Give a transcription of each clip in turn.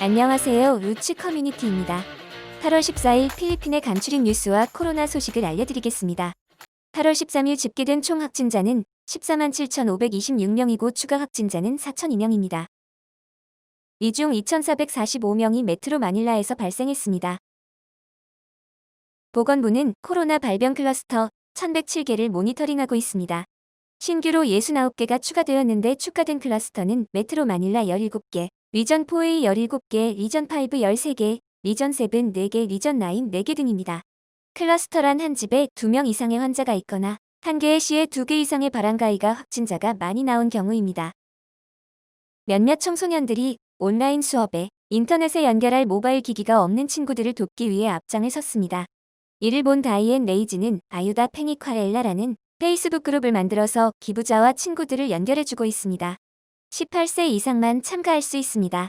안녕하세요. 루치 커뮤니티입니다. 8월 14일 필리핀의 간추린 뉴스와 코로나 소식을 알려드리겠습니다. 8월 13일 집계된 총 확진자는 14만 7,526명이고 추가 확진자는 4,002명입니다. 이 중 2,445명이 메트로 마닐라에서 발생했습니다. 보건부는 코로나 발병 클러스터 1,107개를 모니터링하고 있습니다. 신규로 69개가 추가되었는데 추가된 클러스터는 메트로 마닐라 17개, 리전 4A 17개, 리전 5 13개, 리전 7 4개, 리전 9 4개 등입니다. 클러스터란 한 집에 2명 이상의 환자가 있거나 한 개의 시에 2개 이상의 바람가이가 확진자가 많이 나온 경우입니다. 몇몇 청소년들이 온라인 수업에 인터넷에 연결할 모바일 기기가 없는 친구들을 돕기 위해 앞장을 섰습니다. 이를 본 다이앤 레이즈는 아유다 페니콰렐라라는 페이스북 그룹을 만들어서 기부자와 친구들을 연결해주고 있습니다. 18세 이상만 참가할 수 있습니다.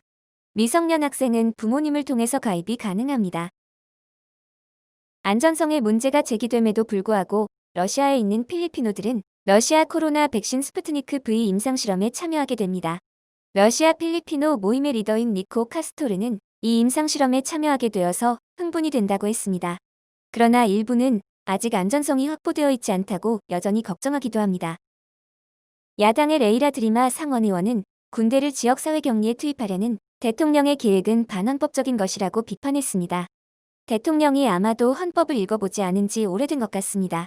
미성년 학생은 부모님을 통해서 가입이 가능합니다. 안전성에 문제가 제기됨에도 불구하고 러시아에 있는 필리피노들은 러시아 코로나 백신 스푸트니크 V 임상실험에 참여하게 됩니다. 러시아 필리피노 모임의 리더인 니코 카스토르는 이 임상실험에 참여하게 되어서 흥분이 된다고 했습니다. 그러나 일부는 아직 안전성이 확보되어 있지 않다고 여전히 걱정하기도 합니다. 야당의 레이라 드리마 상원의원은 군대를 지역사회 격리에 투입하려는 대통령의 계획은 반헌법적인 것이라고 비판했습니다. 대통령이 아마도 헌법을 읽어보지 않은 지 오래된 것 같습니다.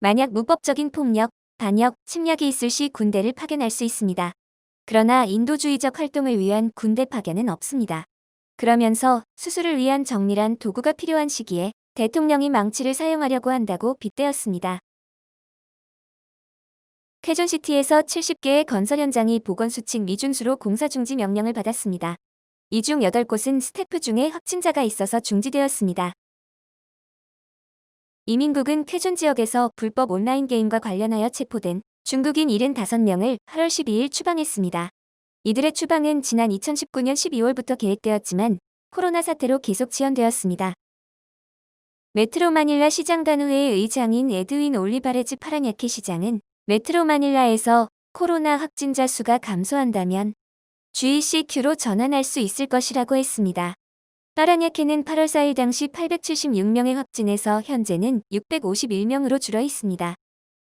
만약 무법적인 폭력, 반역, 침략이 있을 시 군대를 파견할 수 있습니다. 그러나 인도주의적 활동을 위한 군대 파견은 없습니다. 그러면서 수술을 위한 정밀한 도구가 필요한 시기에 대통령이 망치를 사용하려고 한다고 빗대었습니다. 쾌존시티에서 70개의 건설 현장이 보건수칙 미준수로 공사 중지 명령을 받았습니다. 이 중 8곳은 스태프 중에 확진자가 있어서 중지되었습니다. 이민국은 쾌존 지역에서 불법 온라인 게임과 관련하여 체포된 중국인 75명을 8월 12일 추방했습니다. 이들의 추방은 지난 2019년 12월부터 계획되었지만 코로나 사태로 계속 지연되었습니다. 메트로 마닐라 시장 단우회의 의장인 에드윈 올리바레즈 파라냐케 시장은 메트로 마닐라에서 코로나 확진자 수가 감소한다면 GCQ로 전환할 수 있을 것이라고 했습니다. 파라냐케는 8월 4일 당시 876명의 확진에서 현재는 651명으로 줄어 있습니다.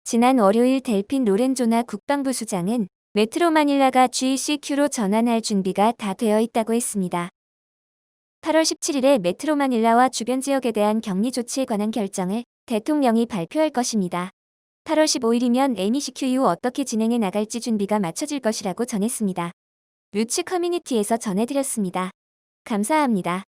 지난 월요일 델핀 로렌조나 국방부 수장은 메트로 마닐라가 GCQ로 전환할 준비가 다 되어 있다고 했습니다. 8월 17일에 메트로 마닐라와 주변 지역에 대한 격리 조치에 관한 결정을 대통령이 발표할 것입니다. 8월 15일이면 MECQ 이후 어떻게 진행해 나갈지 준비가 마쳐질 것이라고 전했습니다. 루츠 커뮤니티에서 전해드렸습니다. 감사합니다.